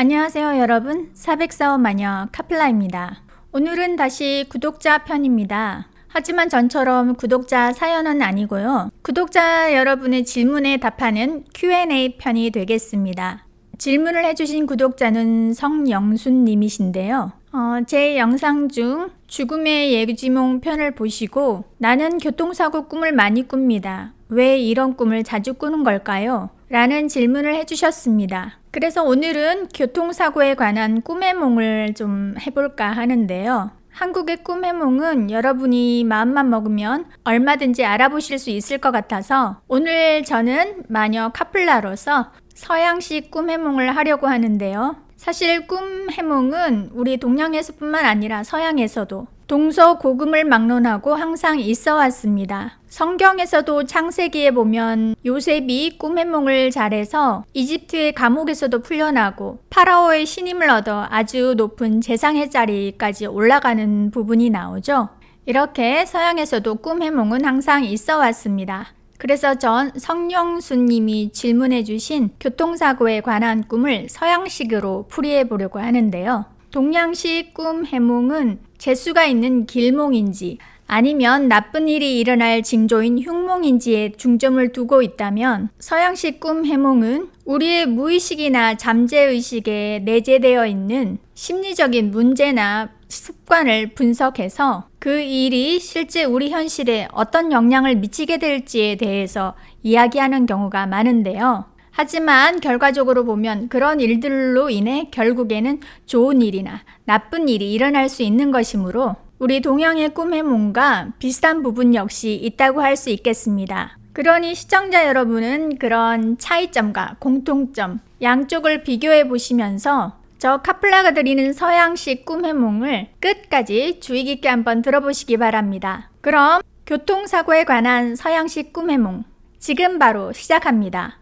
안녕하세요 여러분 404호 마녀 카플라입니다. 오늘은 다시 구독자 편입니다. 하지만 전처럼 구독자 사연은 아니고요. 구독자 여러분의 질문에 답하는 Q&A 편이 되겠습니다. 질문을 해주신 구독자는 성영순 님이신데요. 어, 제 영상 중 죽음의 예지몽 편을 보시고 나는 교통사고 꿈을 많이 꿉니다. 왜 이런 꿈을 자주 꾸는 걸까요? 라는 질문을 해주셨습니다. 그래서 오늘은 교통사고에 관한 꿈의 몽을 좀 해볼까 하는데요. 한국의 꿈의 몽은 여러분이 마음만 먹으면 얼마든지 알아보실 수 있을 것 같아서 오늘 저는 마녀 카플라로서 서양식 꿈 해몽을 하려고 하는데요. 사실 꿈 해몽은 우리 동양에서뿐만 아니라 서양에서도 동서 고금을 막론하고 항상 있어 왔습니다. 성경에서도 창세기에 보면 요셉이 꿈 해몽을 잘해서 이집트의 감옥에서도 풀려나고 파라오의 신임을 얻어 아주 높은 재상의 자리까지 올라가는 부분이 나오죠. 이렇게 서양에서도 꿈 해몽은 항상 있어 왔습니다. 그래서 전 성령수님이 질문해 주신 교통사고에 관한 꿈을 서양식으로 풀이해 보려고 하는데요. 동양식 꿈 해몽은 재수가 있는 길몽인지 아니면 나쁜 일이 일어날 징조인 흉몽인지에 중점을 두고 있다면 서양식 꿈 해몽은 우리의 무의식이나 잠재의식에 내재되어 있는 심리적인 문제나 습관을 분석해서 그 일이 실제 우리 현실에 어떤 영향을 미치게 될지에 대해서 이야기하는 경우가 많은데요. 하지만 결과적으로 보면 그런 일들로 인해 결국에는 좋은 일이나 나쁜 일이 일어날 수 있는 것이므로 우리 동양의 꿈의 몸과 비슷한 부분 역시 있다고 할 수 있겠습니다. 그러니 시청자 여러분은 그런 차이점과 공통점 양쪽을 비교해 보시면서 저 카플라가 드리는 서양식 꿈의 몽을 끝까지 주의 깊게 한번 들어보시기 바랍니다. 그럼 교통사고에 관한 서양식 꿈의 몽 지금 바로 시작합니다.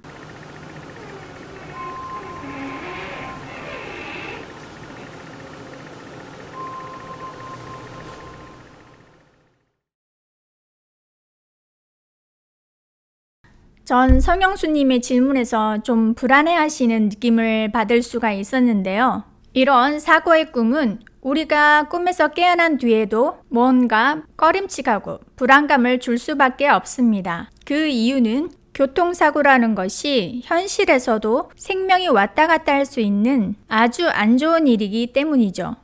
전 성영수님의 질문에서 좀 불안해하시는 느낌을 받을 수가 있었는데요. 이런 사고의 꿈은 우리가 꿈에서 깨어난 뒤에도 뭔가 꺼림칙하고 불안감을 줄 수밖에 없습니다. 그 이유는 교통사고라는 것이 현실에서도 생명이 왔다 갔다 할 수 있는 아주 안 좋은 일이기 때문이죠.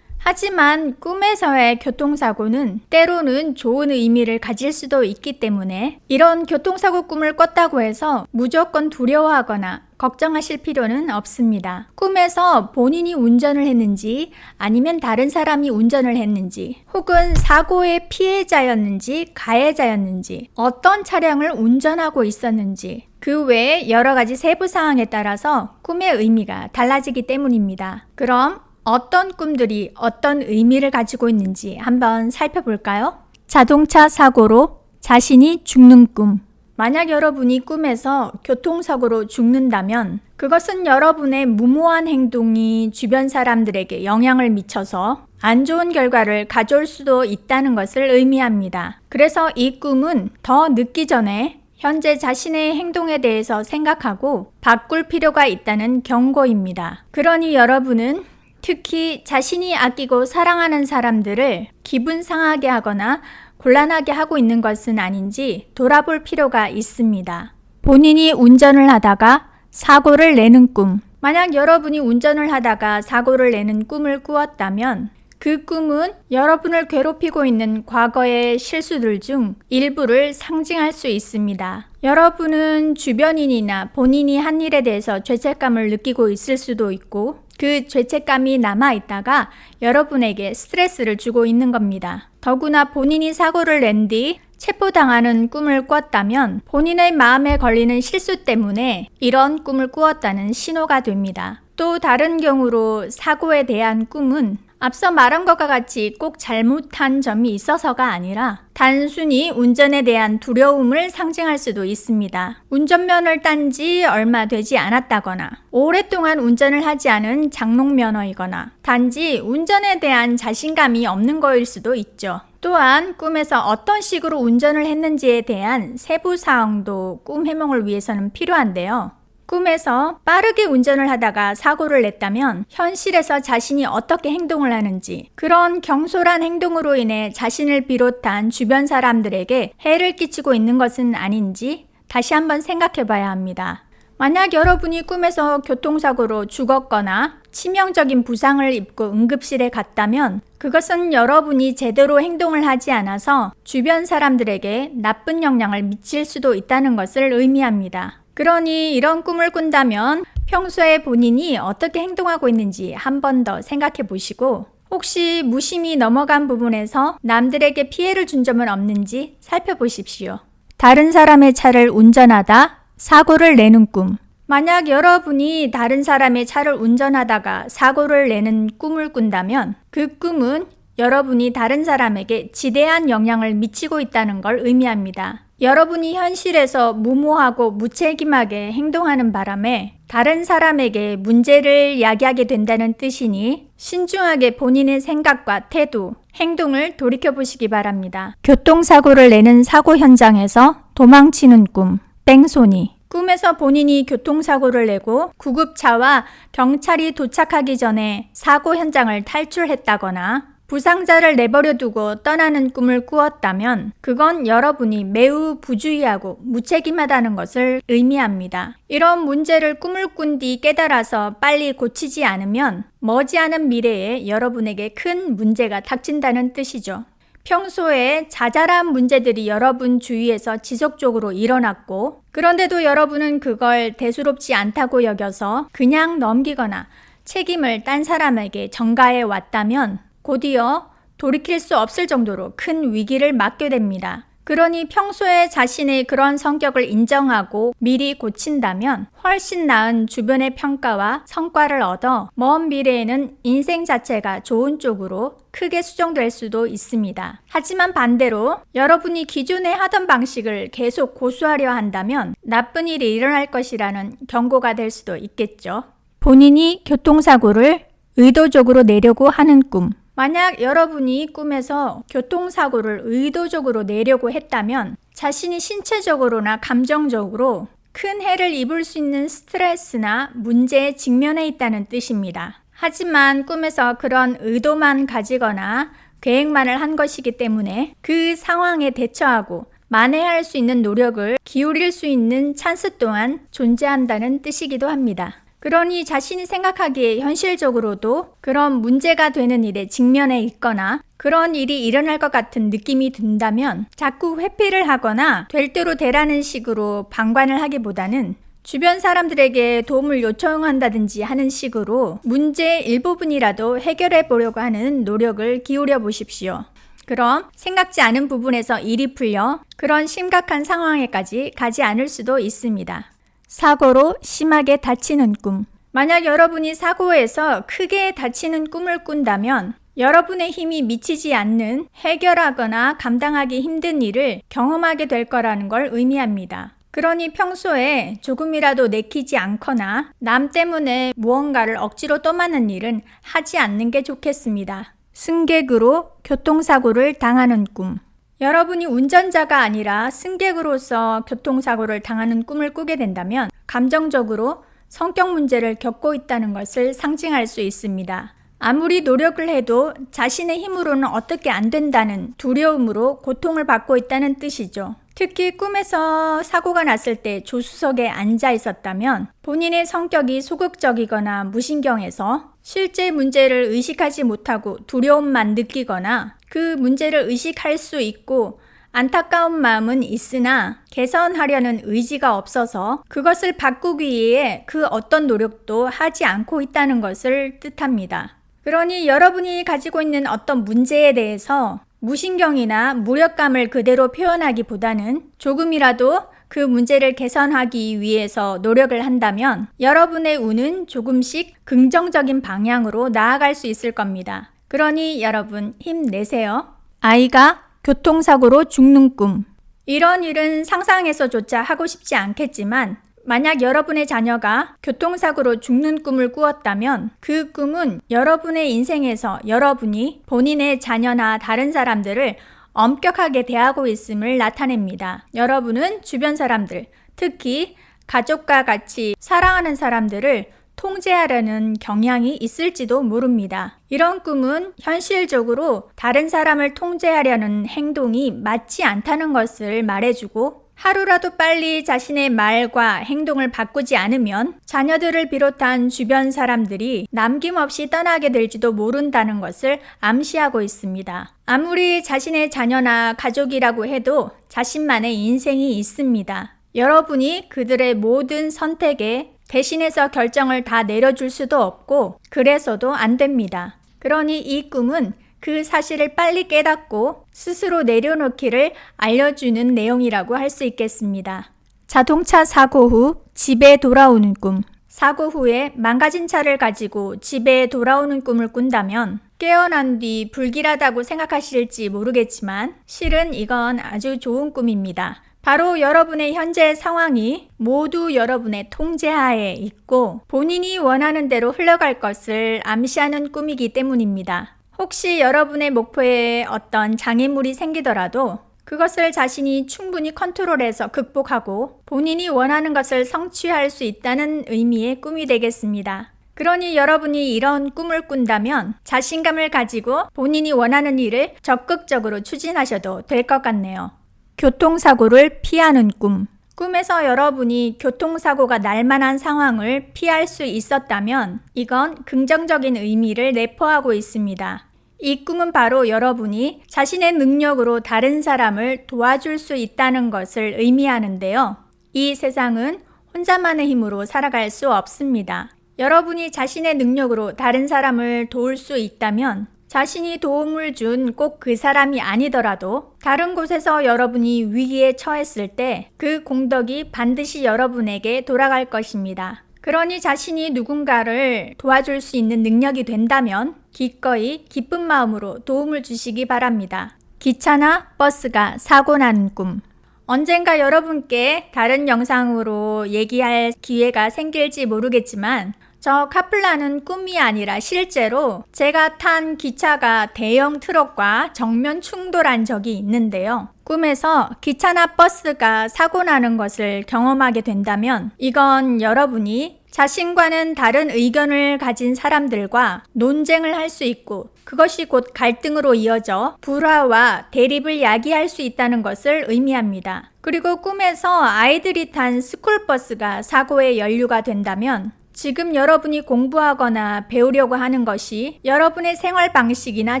하지만 꿈에서의 교통사고는 때로는 좋은 의미를 가질 수도 있기 때문에 이런 교통사고 꿈을 꿨다고 해서 무조건 두려워하거나 걱정하실 필요는 없습니다. 꿈에서 본인이 운전을 했는지 아니면 다른 사람이 운전을 했는지 혹은 사고의 피해자였는지 가해자였는지 어떤 차량을 운전하고 있었는지 그 외에 여러 가지 세부 사항에 따라서 꿈의 의미가 달라지기 때문입니다. 그럼 어떤 꿈들이 어떤 의미를 가지고 있는지 한번 살펴볼까요? 자동차 사고로 자신이 죽는 꿈. 만약 여러분이 꿈에서 교통사고로 죽는다면 그것은 여러분의 무모한 행동이 주변 사람들에게 영향을 미쳐서 안 좋은 결과를 가져올 수도 있다는 것을 의미합니다. 그래서 이 꿈은 더 늦기 전에 현재 자신의 행동에 대해서 생각하고 바꿀 필요가 있다는 경고입니다. 그러니 여러분은 특히 자신이 아끼고 사랑하는 사람들을 기분 상하게 하거나 곤란하게 하고 있는 것은 아닌지 돌아볼 필요가 있습니다. 본인이 운전을 하다가 사고를 내는 꿈. 만약 여러분이 운전을 하다가 사고를 내는 꿈을 꾸었다면 그 꿈은 여러분을 괴롭히고 있는 과거의 실수들 중 일부를 상징할 수 있습니다. 여러분은 주변인이나 본인이 한 일에 대해서 죄책감을 느끼고 있을 수도 있고 그 죄책감이 남아 있다가 여러분에게 스트레스를 주고 있는 겁니다. 더구나 본인이 사고를 낸 뒤 체포당하는 꿈을 꿨다면 본인의 마음에 걸리는 실수 때문에 이런 꿈을 꾸었다는 신호가 됩니다. 또 다른 경우로 사고에 대한 꿈은 앞서 말한 것과 같이 꼭 잘못한 점이 있어서가 아니라 단순히 운전에 대한 두려움을 상징할 수도 있습니다. 운전면허를 딴 지 얼마 되지 않았다거나 오랫동안 운전을 하지 않은 장롱면허이거나 단지 운전에 대한 자신감이 없는 거일 수도 있죠. 또한 꿈에서 어떤 식으로 운전을 했는지에 대한 세부 사항도 꿈 해몽을 위해서는 필요한데요. 꿈에서 빠르게 운전을 하다가 사고를 냈다면 현실에서 자신이 어떻게 행동을 하는지 그런 경솔한 행동으로 인해 자신을 비롯한 주변 사람들에게 해를 끼치고 있는 것은 아닌지 다시 한번 생각해 봐야 합니다. 만약 여러분이 꿈에서 교통사고로 죽었거나 치명적인 부상을 입고 응급실에 갔다면 그것은 여러분이 제대로 행동을 하지 않아서 주변 사람들에게 나쁜 영향을 미칠 수도 있다는 것을 의미합니다. 그러니 이런 꿈을 꾼다면 평소에 본인이 어떻게 행동하고 있는지 한 번 더 생각해 보시고 혹시 무심히 넘어간 부분에서 남들에게 피해를 준 점은 없는지 살펴보십시오. 다른 사람의 차를 운전하다 사고를 내는 꿈. 만약 여러분이 다른 사람의 차를 운전하다가 사고를 내는 꿈을 꾼다면 그 꿈은 여러분이 다른 사람에게 지대한 영향을 미치고 있다는 걸 의미합니다. 여러분이 현실에서 무모하고 무책임하게 행동하는 바람에 다른 사람에게 문제를 야기하게 된다는 뜻이니 신중하게 본인의 생각과 태도, 행동을 돌이켜 보시기 바랍니다. 교통사고를 내는 사고 현장에서 도망치는 꿈, 뺑소니. 꿈에서 본인이 교통사고를 내고 구급차와 경찰이 도착하기 전에 사고 현장을 탈출했다거나 부상자를 내버려 두고 떠나는 꿈을 꾸었다면 그건 여러분이 매우 부주의하고 무책임하다는 것을 의미합니다. 이런 문제를 꿈을 꾼 뒤 깨달아서 빨리 고치지 않으면 머지않은 미래에 여러분에게 큰 문제가 닥친다는 뜻이죠. 평소에 자잘한 문제들이 여러분 주위에서 지속적으로 일어났고, 그런데도 여러분은 그걸 대수롭지 않다고 여겨서 그냥 넘기거나 책임을 딴 사람에게 전가해 왔다면 곧이어 돌이킬 수 없을 정도로 큰 위기를 맞게 됩니다. 그러니 평소에 자신의 그런 성격을 인정하고 미리 고친다면 훨씬 나은 주변의 평가와 성과를 얻어 먼 미래에는 인생 자체가 좋은 쪽으로 크게 수정될 수도 있습니다. 하지만 반대로 여러분이 기존에 하던 방식을 계속 고수하려 한다면 나쁜 일이 일어날 것이라는 경고가 될 수도 있겠죠. 본인이 교통사고를 의도적으로 내려고 하는 꿈. 만약 여러분이 꿈에서 교통사고를 의도적으로 내려고 했다면 자신이 신체적으로나 감정적으로 큰 해를 입을 수 있는 스트레스나 문제에 직면해 있다는 뜻입니다. 하지만 꿈에서 그런 의도만 가지거나 계획만을 한 것이기 때문에 그 상황에 대처하고 만회할 수 있는 노력을 기울일 수 있는 찬스 또한 존재한다는 뜻이기도 합니다. 그러니 자신이 생각하기에 현실적으로도 그런 문제가 되는 일에 직면해 있거나 그런 일이 일어날 것 같은 느낌이 든다면 자꾸 회피를 하거나 될 대로 되라는 식으로 방관을 하기보다는 주변 사람들에게 도움을 요청한다든지 하는 식으로 문제의 일부분이라도 해결해 보려고 하는 노력을 기울여 보십시오. 그럼 생각지 않은 부분에서 일이 풀려 그런 심각한 상황에까지 가지 않을 수도 있습니다. 사고로 심하게 다치는 꿈. 만약 여러분이 사고에서 크게 다치는 꿈을 꾼다면 여러분의 힘이 미치지 않는 해결하거나 감당하기 힘든 일을 경험하게 될 거라는 걸 의미합니다. 그러니 평소에 조금이라도 내키지 않거나 남 때문에 무언가를 억지로 떠마는 일은 하지 않는 게 좋겠습니다. 승객으로 교통사고를 당하는 꿈. 여러분이 운전자가 아니라 승객으로서 교통사고를 당하는 꿈을 꾸게 된다면 감정적으로 성격 문제를 겪고 있다는 것을 상징할 수 있습니다. 아무리 노력을 해도 자신의 힘으로는 어떻게 안 된다는 두려움으로 고통을 받고 있다는 뜻이죠. 특히 꿈에서 사고가 났을 때 조수석에 앉아 있었다면 본인의 성격이 소극적이거나 무신경해서 실제 문제를 의식하지 못하고 두려움만 느끼거나 그 문제를 의식할 수 있고 안타까운 마음은 있으나 개선하려는 의지가 없어서 그것을 바꾸기 위해 그 어떤 노력도 하지 않고 있다는 것을 뜻합니다. 그러니 여러분이 가지고 있는 어떤 문제에 대해서 무신경이나 무력감을 그대로 표현하기보다는 조금이라도 그 문제를 개선하기 위해서 노력을 한다면 여러분의 운은 조금씩 긍정적인 방향으로 나아갈 수 있을 겁니다. 그러니 여러분 힘내세요. 아이가 교통사고로 죽는 꿈. 이런 일은 상상해서조차 하고 싶지 않겠지만 만약 여러분의 자녀가 교통사고로 죽는 꿈을 꾸었다면 그 꿈은 여러분의 인생에서 여러분이 본인의 자녀나 다른 사람들을 엄격하게 대하고 있음을 나타냅니다. 여러분은 주변 사람들, 특히 가족과 같이 사랑하는 사람들을 통제하려는 경향이 있을지도 모릅니다. 이런 꿈은 현실적으로 다른 사람을 통제하려는 행동이 맞지 않다는 것을 말해주고 하루라도 빨리 자신의 말과 행동을 바꾸지 않으면 자녀들을 비롯한 주변 사람들이 남김없이 떠나게 될지도 모른다는 것을 암시하고 있습니다. 아무리 자신의 자녀나 가족이라고 해도 자신만의 인생이 있습니다. 여러분이 그들의 모든 선택에 대신해서 결정을 다 내려줄 수도 없고 그래서도 안 됩니다. 그러니 이 꿈은 그 사실을 빨리 깨닫고 스스로 내려놓기를 알려주는 내용이라고 할 수 있겠습니다. 자동차 사고 후 집에 돌아오는 꿈. 사고 후에 망가진 차를 가지고 집에 돌아오는 꿈을 꾼다면 깨어난 뒤 불길하다고 생각하실지 모르겠지만 실은 이건 아주 좋은 꿈입니다. 바로 여러분의 현재 상황이 모두 여러분의 통제하에 있고 본인이 원하는 대로 흘러갈 것을 암시하는 꿈이기 때문입니다. 혹시 여러분의 목표에 어떤 장애물이 생기더라도 그것을 자신이 충분히 컨트롤해서 극복하고 본인이 원하는 것을 성취할 수 있다는 의미의 꿈이 되겠습니다. 그러니 여러분이 이런 꿈을 꾼다면 자신감을 가지고 본인이 원하는 일을 적극적으로 추진하셔도 될 것 같네요. 교통사고를 피하는 꿈. 꿈에서 여러분이 교통사고가 날 만한 상황을 피할 수 있었다면 이건 긍정적인 의미를 내포하고 있습니다. 이 꿈은 바로 여러분이 자신의 능력으로 다른 사람을 도와줄 수 있다는 것을 의미하는데요. 이 세상은 혼자만의 힘으로 살아갈 수 없습니다. 여러분이 자신의 능력으로 다른 사람을 도울 수 있다면 자신이 도움을 준 꼭 그 사람이 아니더라도 다른 곳에서 여러분이 위기에 처했을 때 그 공덕이 반드시 여러분에게 돌아갈 것입니다. 그러니 자신이 누군가를 도와줄 수 있는 능력이 된다면 기꺼이 기쁜 마음으로 도움을 주시기 바랍니다. 기차나 버스가 사고 난 꿈. 언젠가 여러분께 다른 영상으로 얘기할 기회가 생길지 모르겠지만 저 카플라는 꿈이 아니라 실제로 제가 탄 기차가 대형 트럭과 정면 충돌한 적이 있는데요. 꿈에서 기차나 버스가 사고 나는 것을 경험하게 된다면 이건 여러분이 자신과는 다른 의견을 가진 사람들과 논쟁을 할 수 있고 그것이 곧 갈등으로 이어져 불화와 대립을 야기할 수 있다는 것을 의미합니다. 그리고 꿈에서 아이들이 탄 스쿨버스가 사고에 연루가 된다면 지금 여러분이 공부하거나 배우려고 하는 것이 여러분의 생활 방식이나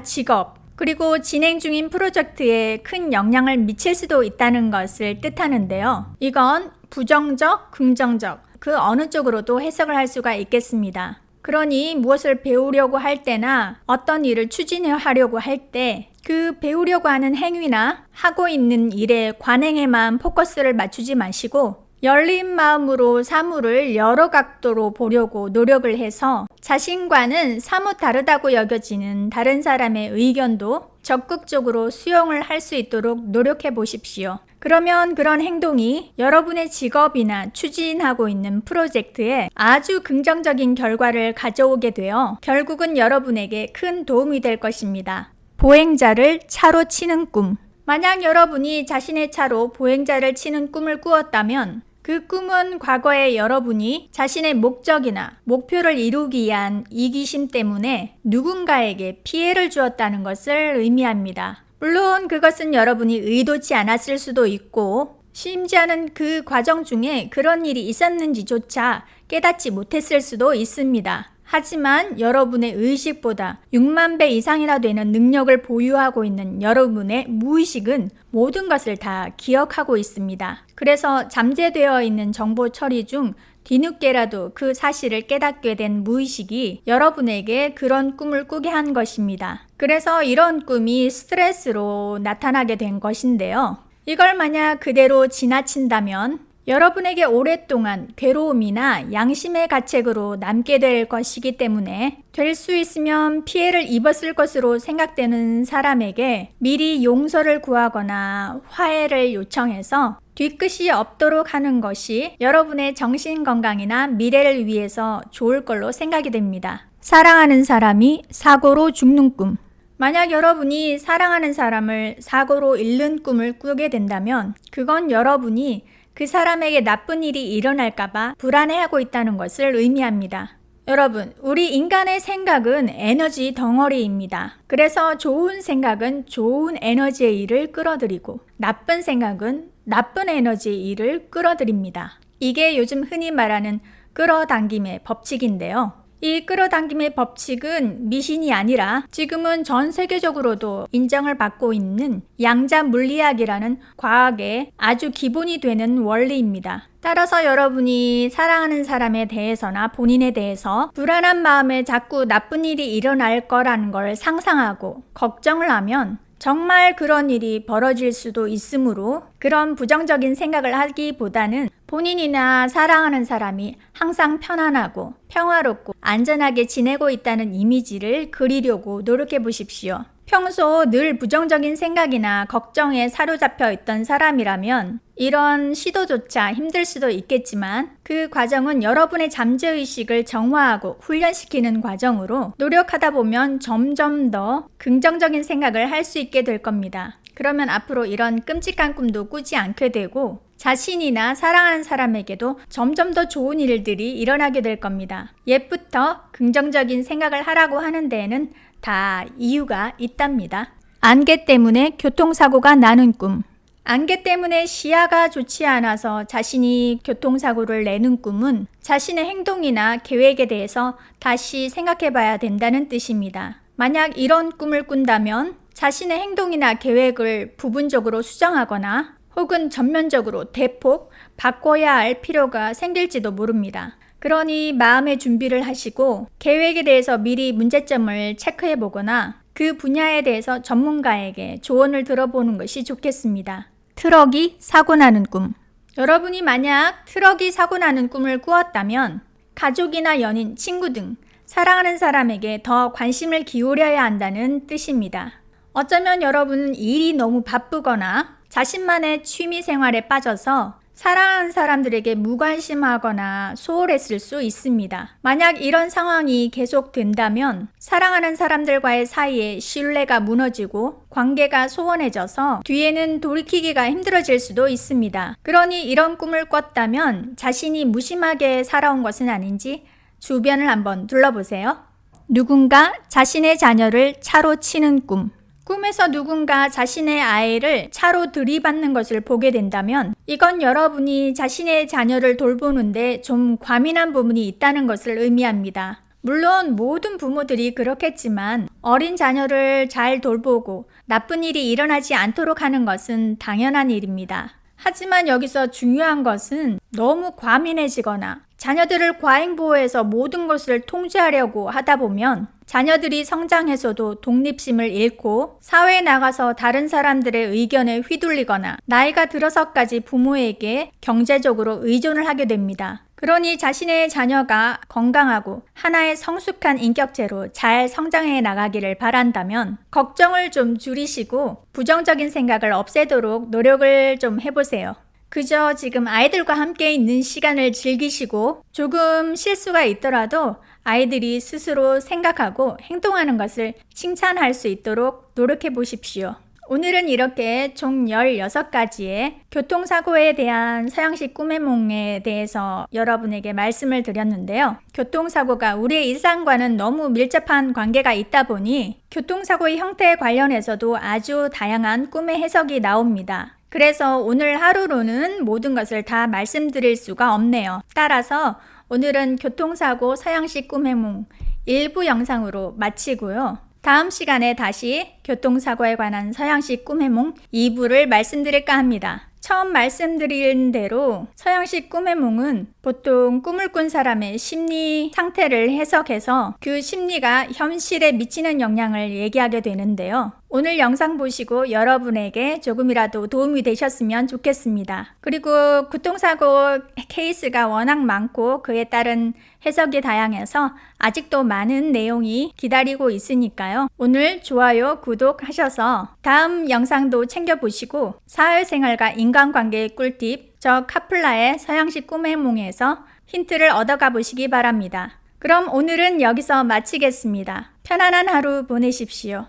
직업, 그리고 진행 중인 프로젝트에 큰 영향을 미칠 수도 있다는 것을 뜻하는데요. 이건 부정적, 긍정적, 그 어느 쪽으로도 해석을 할 수가 있겠습니다. 그러니 무엇을 배우려고 할 때나 어떤 일을 추진하려고 할 때 그 배우려고 하는 행위나 하고 있는 일의 관행에만 포커스를 맞추지 마시고 열린 마음으로 사물을 여러 각도로 보려고 노력을 해서 자신과는 사뭇 다르다고 여겨지는 다른 사람의 의견도 적극적으로 수용을 할 수 있도록 노력해 보십시오. 그러면 그런 행동이 여러분의 직업이나 추진하고 있는 프로젝트에 아주 긍정적인 결과를 가져오게 되어 결국은 여러분에게 큰 도움이 될 것입니다. 보행자를 차로 치는 꿈. 만약 여러분이 자신의 차로 보행자를 치는 꿈을 꾸었다면 그 꿈은 과거에 여러분이 자신의 목적이나 목표를 이루기 위한 이기심 때문에 누군가에게 피해를 주었다는 것을 의미합니다. 물론 그것은 여러분이 의도치 않았을 수도 있고 심지어는 그 과정 중에 그런 일이 있었는지조차 깨닫지 못했을 수도 있습니다. 하지만 여러분의 의식보다 6만 배 이상이나 되는 능력을 보유하고 있는 여러분의 무의식은 모든 것을 다 기억하고 있습니다. 그래서 잠재되어 있는 정보 처리 중 뒤늦게라도 그 사실을 깨닫게 된 무의식이 여러분에게 그런 꿈을 꾸게 한 것입니다. 그래서 이런 꿈이 스트레스로 나타나게 된 것인데요. 이걸 만약 그대로 지나친다면 여러분에게 오랫동안 괴로움이나 양심의 가책으로 남게 될 것이기 때문에 될 수 있으면 피해를 입었을 것으로 생각되는 사람에게 미리 용서를 구하거나 화해를 요청해서 뒤끝이 없도록 하는 것이 여러분의 정신 건강이나 미래를 위해서 좋을 걸로 생각이 됩니다. 사랑하는 사람이 사고로 죽는 꿈. 만약 여러분이 사랑하는 사람을 사고로 잃는 꿈을 꾸게 된다면 그건 여러분이 그 사람에게 나쁜 일이 일어날까봐 불안해하고 있다는 것을 의미합니다. 여러분, 우리 인간의 생각은 에너지 덩어리입니다. 그래서 좋은 생각은 좋은 에너지의 일을 끌어들이고 나쁜 생각은 나쁜 에너지의 일을 끌어들입니다. 이게 요즘 흔히 말하는 끌어당김의 법칙인데요. 이 끌어당김의 법칙은 미신이 아니라 지금은 전 세계적으로도 인정을 받고 있는 양자 물리학이라는 과학의 아주 기본이 되는 원리입니다. 따라서 여러분이 사랑하는 사람에 대해서나 본인에 대해서 불안한 마음에 자꾸 나쁜 일이 일어날 거라는 걸 상상하고 걱정을 하면 정말 그런 일이 벌어질 수도 있으므로 그런 부정적인 생각을 하기보다는 본인이나 사랑하는 사람이 항상 편안하고 평화롭고 안전하게 지내고 있다는 이미지를 그리려고 노력해 보십시오. 평소 늘 부정적인 생각이나 걱정에 사로잡혀 있던 사람이라면 이런 시도조차 힘들 수도 있겠지만 그 과정은 여러분의 잠재의식을 정화하고 훈련시키는 과정으로 노력하다 보면 점점 더 긍정적인 생각을 할 수 있게 될 겁니다. 그러면 앞으로 이런 끔찍한 꿈도 꾸지 않게 되고 자신이나 사랑하는 사람에게도 점점 더 좋은 일들이 일어나게 될 겁니다. 옛부터 긍정적인 생각을 하라고 하는 데에는 다 이유가 있답니다. 안개 때문에 교통사고가 나는 꿈. 안개 때문에 시야가 좋지 않아서 자신이 교통사고를 내는 꿈은 자신의 행동이나 계획에 대해서 다시 생각해 봐야 된다는 뜻입니다. 만약 이런 꿈을 꾼다면 자신의 행동이나 계획을 부분적으로 수정하거나 혹은 전면적으로 대폭 바꿔야 할 필요가 생길지도 모릅니다. 그러니 마음의 준비를 하시고 계획에 대해서 미리 문제점을 체크해 보거나 그 분야에 대해서 전문가에게 조언을 들어보는 것이 좋겠습니다. 트럭이 사고 나는 꿈. 여러분이 만약 트럭이 사고 나는 꿈을 꾸었다면 가족이나 연인, 친구 등 사랑하는 사람에게 더 관심을 기울여야 한다는 뜻입니다. 어쩌면 여러분은 일이 너무 바쁘거나 자신만의 취미 생활에 빠져서 사랑하는 사람들에게 무관심하거나 소홀했을 수 있습니다. 만약 이런 상황이 계속된다면 사랑하는 사람들과의 사이에 신뢰가 무너지고 관계가 소원해져서 뒤에는 돌이키기가 힘들어질 수도 있습니다. 그러니 이런 꿈을 꿨다면 자신이 무심하게 살아온 것은 아닌지 주변을 한번 둘러보세요. 누군가 자신의 자녀를 차로 치는 꿈. 꿈에서 누군가 자신의 아이를 차로 들이받는 것을 보게 된다면 이건 여러분이 자신의 자녀를 돌보는데 좀 과민한 부분이 있다는 것을 의미합니다. 물론 모든 부모들이 그렇겠지만 어린 자녀를 잘 돌보고 나쁜 일이 일어나지 않도록 하는 것은 당연한 일입니다. 하지만 여기서 중요한 것은 너무 과민해지거나 자녀들을 과잉보호해서 모든 것을 통제하려고 하다 보면 자녀들이 성장해서도 독립심을 잃고 사회에 나가서 다른 사람들의 의견에 휘둘리거나 나이가 들어서까지 부모에게 경제적으로 의존을 하게 됩니다. 그러니 자신의 자녀가 건강하고 하나의 성숙한 인격체로 잘 성장해 나가기를 바란다면 걱정을 좀 줄이시고 부정적인 생각을 없애도록 노력을 좀 해보세요. 그저 지금 아이들과 함께 있는 시간을 즐기시고 조금 실수가 있더라도 아이들이 스스로 생각하고 행동하는 것을 칭찬할 수 있도록 노력해 보십시오. 오늘은 이렇게 총 16가지의 교통사고에 대한 서양식 꿈의 몽에 대해서 여러분에게 말씀을 드렸는데요. 교통사고가 우리의 일상과는 너무 밀접한 관계가 있다 보니 교통사고의 형태에 관련해서도 아주 다양한 꿈의 해석이 나옵니다. 그래서 오늘 하루로는 모든 것을 다 말씀드릴 수가 없네요. 따라서 오늘은 교통사고 서양식 꿈의 몽 일부 영상으로 마치고요. 다음 시간에 다시 교통사고에 관한 서양식 꿈의 몽 2부를 말씀드릴까 합니다. 처음 말씀드린 대로 서양식 꿈의 몽은 보통 꿈을 꾼 사람의 심리 상태를 해석해서 그 심리가 현실에 미치는 영향을 얘기하게 되는데요. 오늘 영상 보시고 여러분에게 조금이라도 도움이 되셨으면 좋겠습니다. 그리고 교통사고 케이스가 워낙 많고 그에 따른 해석이 다양해서 아직도 많은 내용이 기다리고 있으니까요. 오늘 좋아요, 구독하셔서 다음 영상도 챙겨보시고 사회생활과 인간관계의 꿀팁, 저 카플라의 서양식 꿈의 몽에서 힌트를 얻어가 보시기 바랍니다. 그럼 오늘은 여기서 마치겠습니다. 편안한 하루 보내십시오.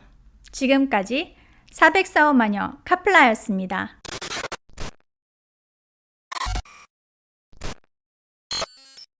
지금까지 404호 마녀 카플라였습니다.